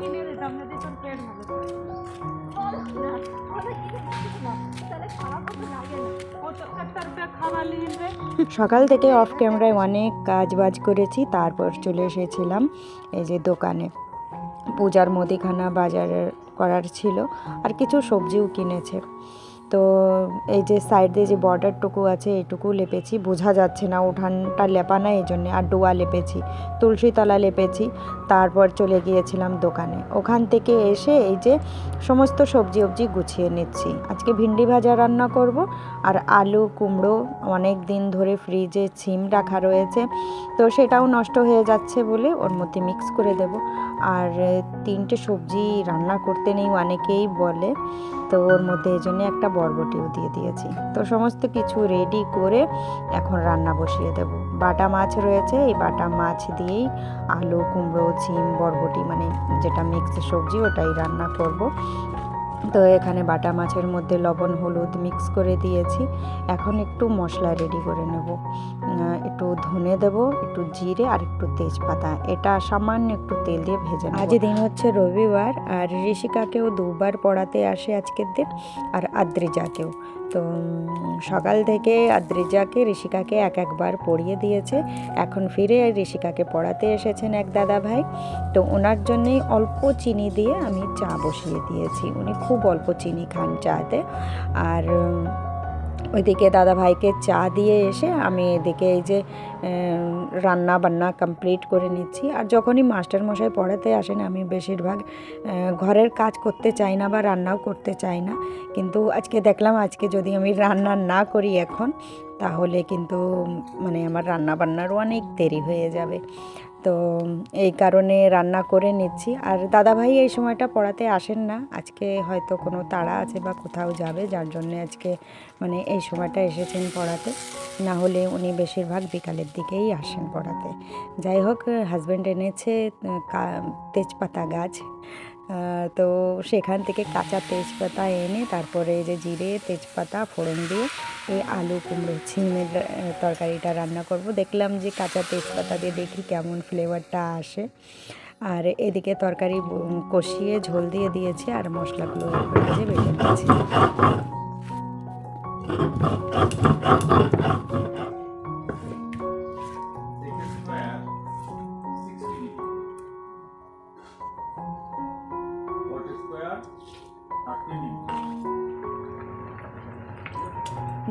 কিনে তোর পেট ভালো সকাল থেকে অফ ক্যামেরায় অনেক কাজ বাজ করেছি, তারপর চলে এসেছিলাম এই যে দোকানে। পূজার মুদিখানা বাজার করার ছিল, আর কিছু সবজিও কিনেছে। তো এই যে সাইড যে বর্ডারটুকু আছে, এটুকু লেপেছি, বোঝা যাচ্ছে না, উঠানটা লেপা না, এই জন্যে আর ডোয়া লেপেছি, তুলসীতলা লেপেছি, তারপর চলে গিয়েছিলাম দোকানে। ওখান থেকে এসে এই যে সমস্ত সবজি অবজি গুছিয়ে নিচ্ছি। আজকে ভিন্ডি ভাজা রান্না করব, আর আলু, কুমড়ো অনেক দিন ধরে ফ্রিজে ছিম রাখা রয়েছে, তো সেটাও নষ্ট হয়ে যাচ্ছে বলে ওর মধ্যে মিক্স করে দেব। আর তিনটে সবজি রান্না করতে নেই, অনেকেই বলে, তো ওর মধ্যে এই জন্য একটা বরবটিও দিয়ে দিয়েছি। তো সমস্ত কিছু রেডি করে এখন রান্না বসিয়ে দেব। বাটা মাছ রয়েছে, এই বাটা মাছ দিয়েই আলু, কুমড়ো, ঝিম, বরবটি মানে যেটা মিক্সড সবজি ওটাই রান্না করব। তো এখানে বাটা মাছের মধ্যে লবণ, হলুদ মিক্স করে দিয়েছি। এখন একটু মশলা রেডি করে নেব। একটু ধনে দেব, একটু জিরে আর একটু তেজপাতা। এটা সামান্য একটু তেল দিয়ে ভেজে নেব। আজ দিন হচ্ছে রবিবার, আর ঋষিকাকেও দুবার পড়াতে আসে আজকের দিন, আর আদ্রিজাকেও। তো সকাল থেকে আদ্রিজাকে ঋষিকাকে এক একবার পড়িয়ে দিয়েছে। এখন ফিরে ঋষিকাকে পড়াতে এসেছেন এক দাদা ভাই তো ওনার জন্যেই অল্প চিনি দিয়ে আমি চা বসিয়ে দিয়েছি। উনি খুব অল্প চিনি খান চাতে। আর ওইদিকে দাদা ভাইকে চা দিয়ে এসে আমি এদিকে এই যে রান্না বান্না কমপ্লিট করে নিচ্ছি। আর যখনই মাস্টার মশাই পড়াতে আসেন, আমি বেশিরভাগ ঘরের কাজ করতে চাই না বা রান্নাও করতে চাই না। কিন্তু আজকে দেখলাম, আজকে যদি আমি রান্না না করি এখন, তাহলে কিন্তু মানে আমার রান্না বান্নারও অনেক দেরি হয়ে যাবে। তো এই কারণে রান্না করে নিচ্ছি। আর দাদাভাই এই সময়টা পড়াতে আসেন না। আজকে হয়তো কোনো তাড়া আছে বা কোথাও যাবে, যার জন্য আজকে মানে এই সময়টা এসেছেন পড়াতে। না হলে উনি বেশিরভাগ বিকালের দিকেই আসেন পড়াতে। যাই হোক হাজব্যান্ড এনেছে তেজপাতা গাছ। তো সেখান থেকে কাঁচা তেজপাতা এনে তারপরে এই যে জিরে, তেজপাতা, ফোড়ন দিয়ে এই আলু, কুমড়ো ছিমের তরকারিটা রান্না করব। দেখলাম যে কাঁচা তেজপাতা দিয়ে দেখি কেমন ফ্লেভারটা আসে। আর এদিকে তরকারি কষিয়ে ঝোল দিয়ে দিয়েছি আর মশলাগুলো ভেজে বেটে দিয়েছি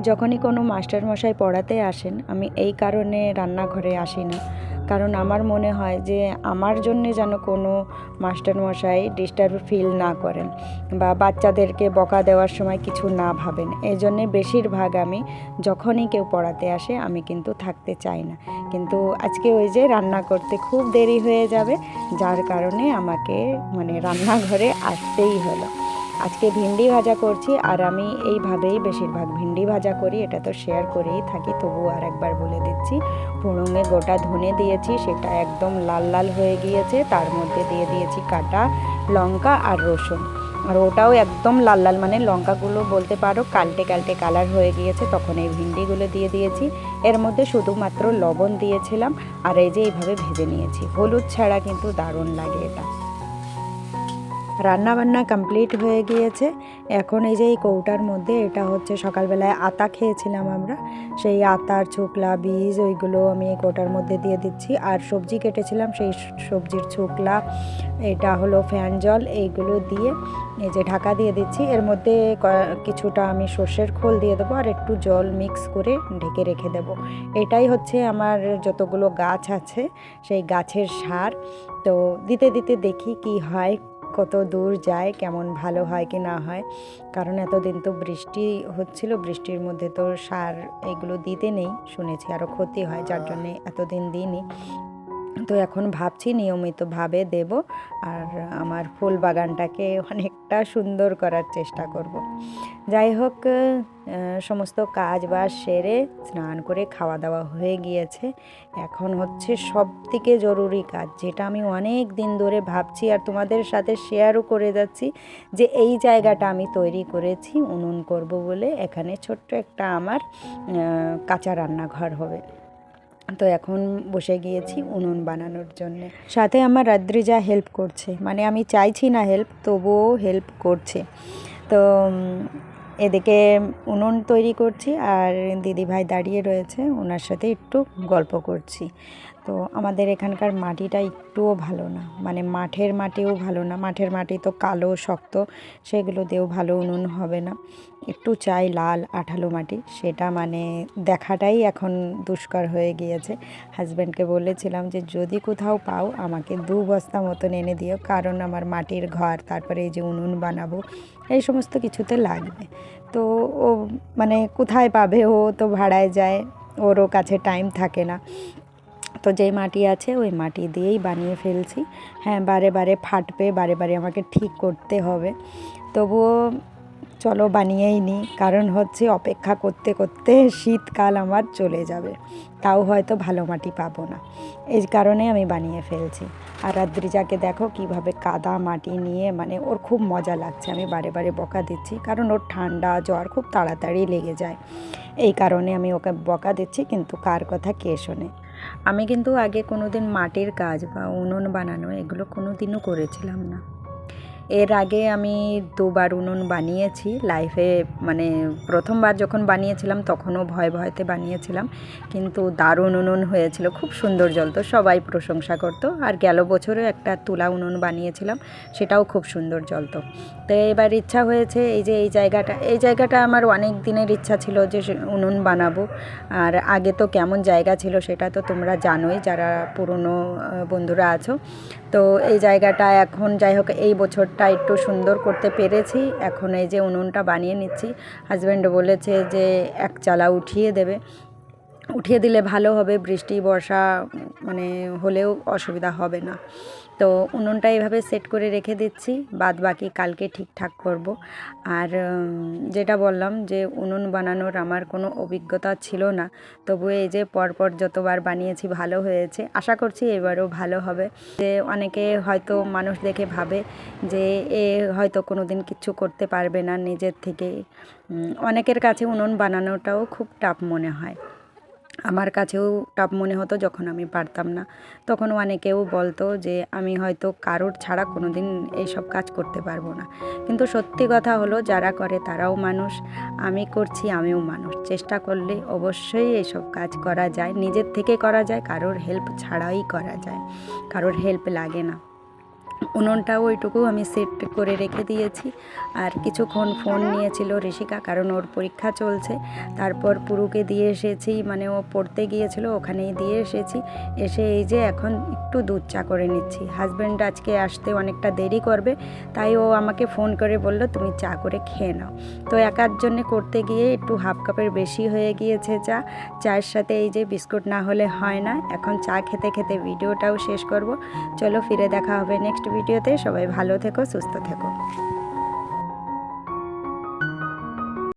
যখনই কোনো মাস্টার মশাই পড়াতে আসেন, আমি এই কারণে রান্নাঘরে আসি না। কারণ আমার মনে হয় যে আমার জন্যে যেন কোনো মাস্টার মশাই ডিস্টার্ব ফিল না করেন বা বাচ্চাদেরকে বকা দেওয়ার সময় কিছু না ভাবেন। এই জন্যে বেশিরভাগ আমি যখনই কেউ পড়াতে আসে, আমি কিন্তু থাকতে চাই না। কিন্তু আজকে ওই যে রান্না করতে খুব দেরি হয়ে যাবে, যার কারণে আমাকে মানে রান্নাঘরে আসতেই হলো। আজকে ভিন্ডি ভাজা করছি, আর আমি এইভাবেই বেশিরভাগ ভিন্ডি ভাজা করি, এটা তো শেয়ার করেই থাকি তবু আর একবার বলে দিচ্ছি। ফোড়নে গোটা ধনে দিয়েছি, সেটা একদম লাল লাল হয়ে গিয়েছে, তার মধ্যে দিয়ে দিয়েছি কাটা লঙ্কা আর রসুন। আর ওটাও একদম লাল লাল মানে লঙ্কাগুলো বলতে পারো কালটে কালটে কালার হয়ে গিয়েছে, তখন এই ভিন্ডিগুলো দিয়ে দিয়েছি। এর মধ্যে শুধুমাত্র লবণ দিয়েছিলাম, আর এই যে এইভাবে ভেজে নিয়েছি, হলুদ ছাড়া কিন্তু দারুণ লাগে এটা। রান্না বান্না কমপ্লিট হয়ে গিয়েছে। এখন এই যে এই কৌটার মধ্যে এটা হচ্ছে সকালবেলায় আতা খেয়েছিলাম আমরা। সেই আতার ছোকলা, বীজ ওইগুলো আমি এই কৌটার মধ্যে দিয়ে দিচ্ছি। আর সবজি কেটেছিলাম সেই সবজির ছোকলা, এটা হলো ফ্যান জল, এইগুলো দিয়ে এই যে ঢাকা দিয়ে দিচ্ছি। এর মধ্যে কিছুটা আমি সর্ষের খোল দিয়ে দেবো আর একটু জল মিক্স করে ঢেকে রেখে দেবো। এটাই হচ্ছে আমার যতগুলো গাছ আছে, সেই গাছের সার। তো দিতে দিতে দেখি কি হয়। কত দূর যায়, কেমন ভালো হয় কি না হয়। কারণ এতদিন তো বৃষ্টি হচ্ছিল, বৃষ্টির মধ্যে তো সার এগুলো দিতে নেই, শুনেছি আরও ক্ষতি হয়, যার জন্যে এতদিন দিইনি। তো এখন ভাবছি নিয়মিতভাবে দেব আর আমার ফুল বাগানটাকে অনেকটা সুন্দর করার চেষ্টা করব। যাই হোক সমস্ত কাজ বাজ সেরে স্নান করে খাওয়া দাওয়া হয়ে গিয়েছে এখন হচ্ছে সব থেকে জরুরি কাজ, যেটা আমি অনেক দিন ধরে ভাবছি আর তোমাদের সাথে শেয়ারও করে যাচ্ছি, যে এই জায়গাটা আমি তৈরি করেছি, উনুন করব বলে এখানে ছোট্ট একটা আমার কাঁচা রান্নাঘর হবে তো এখন বসে গিয়েছি উনুন বানানোর জন্য। সাথে আমার রাদ্রিজা হেল্প করছে মানে আমি চাইছি না হেল্প তবুও হেল্প করছে। তো এদিকে উনুন তৈরি করছি আর দিদিভাই দাঁড়িয়ে রয়েছে ওনার সাথে একটু গল্প করছি। তো আমাদের এখানকার মাটিটা একটুও ভালো না। মানে মাঠের মাটিও ভালো না। মাঠের মাটি তো কালো, শক্ত, সেগুলো দিয়েও ভালো উনুন হবে না। একটু চাই লাল, আঠালো মাটি। সেটা মানে দেখাটাই এখন দুষ্কর হয়ে গিয়েছে। হাজব্যান্ডকে বলেছিলাম যে, যদি কোথাও পাও, আমাকে দু বস্তা মতন এনে দিও। কারণ আমার মাটির ঘর, তারপরে এই যে উনুন বানাবো, এই সমস্ত কিছুতে লাগবে। তো ও মানে কোথায় পাবে? ও তো ভাড়ায় যায়। ওরও কাছে টাইম থাকে না। তো যেই মাটি আছে ওই মাটি দিয়েই বানিয়ে ফেলছি। হ্যাঁ বারে বারে ফাটবে, বারে বারে আমাকে ঠিক করতে হবে। তবুও চলো বানিয়েই নিই, কারণ হচ্ছে অপেক্ষা করতে করতে শীতকাল আমার চলে যাবে। তাও হয়তো ভালো মাটি পাবো না। এই কারণে আমি বানিয়ে ফেলছি। আর রাদ্রিজাকে দেখো কীভাবে কাদা মাটি নিয়ে মানে ওর খুব মজা লাগছে। আমি বারে বারে বকা দিচ্ছি, কারণ ওর ঠান্ডা জ্বর খুব তাড়াতাড়ি লেগে যায়। এই কারণে আমি ওকে বকা দিচ্ছি, কিন্তু কার কথা কে শোনে? আমি কিন্তু আগে কোনো দিন মাটির কাজ বা উনুন বানানো, এগুলো কোনো দিনও করেছিলাম না। এর আগে আমি দুবার উনুন বানিয়েছি লাইফে মানে প্রথমবার যখন বানিয়েছিলাম তখনও ভয় ভয়তে বানিয়েছিলাম। কিন্তু দারুণ উনুন হয়েছিল, খুব সুন্দর জ্বলতো সবাই প্রশংসা করতো। আর গেল বছরে একটা তুলা উনুন বানিয়েছিলাম, সেটাও খুব সুন্দর জ্বলতো তো। এবার ইচ্ছা হয়েছে এই যে এই জায়গাটা এই জায়গাটা আমার অনেক দিনের ইচ্ছা ছিল যে উনুন বানাবো। আর আগে তো কেমন জায়গা ছিল সেটা তো তোমরা জানোই, যারা পুরনো বন্ধুরা আছো। তো এই জায়গাটা এখন যাই হোক, এই বছরটা একটু সুন্দর করতে পেরেছি। এখন এই যে উনুনটা বানিয়ে নিচ্ছি। হাজব্যান্ড বলেছে যে এক চালা উঠিয়ে দেবে। উঠিয়ে দিলে ভালো হবে, বৃষ্টি, বর্ষা মানে হলেও অসুবিধা হবে না। তো উনুনটা এভাবে সেট করে রেখে দিচ্ছি বাদ বাকি কালকে ঠিকঠাক করব। আর যেটা বললাম যে উনুন বানানোর আমার কোনো অভিজ্ঞতা ছিল না, তবু এই যে পরপর যতবার বানিয়েছি ভালো হয়েছে, আশা করছি এবারও ভালো হবে। যে অনেকে হয়তো মানুষ দেখে ভাবে যে এ হয়তো কোনো দিন কিচ্ছু করতে পারবে না নিজের থেকে। অনেকের কাছে উনুন বানানোটাও খুব টাফ মনে হয়। আমার কাছেও টাফ মনে হতো যখন আমি পারতাম না। তখন অনেকেও বলতো যে, আমি হয়তো কারোর ছাড়া কোনো দিন এইসব কাজ করতে পারব না। কিন্তু সত্যি কথা হলো, যারা করে তারাও মানুষ। আমি করছি, আমিও মানুষ। চেষ্টা করলে অবশ্যই এইসব কাজ করা যায়। নিজের থেকে করা যায়, কারোর হেল্প ছাড়াই করা যায়। কারোর হেল্প লাগে না। উনুনটাও ওইটুকু আমি সেট করে রেখে দিয়েছি। আর কিছুক্ষণ ফোন নিয়েছিল ঋষিকা, কারণ ওর পরীক্ষা চলছে। তারপর পুরুকে দিয়ে এসেছি মানে ও পড়তে গিয়েছিল, ওখানেই দিয়ে এসেছি। এসে এই যে এখন একটু দুধ চা করে নিচ্ছি। হাজব্যান্ড আজকে আসতে অনেকটা দেরি করবে, তাই ও আমাকে ফোন করে বলল, তুমি চা করে খেয়ে নাও। তো একার জন্যে করতে গিয়ে একটু হাফ কাপের বেশি হয়ে গিয়েছে চা। চায়ের সাথে এই যে বিস্কুট না হলে হয় না। এখন চা খেতে খেতে ভিডিওটাও শেষ করব। চলো ফিরে দেখা হবে নেক্সট ভিডিওতে সবাই ভালো থেকো সুস্থ থেকো।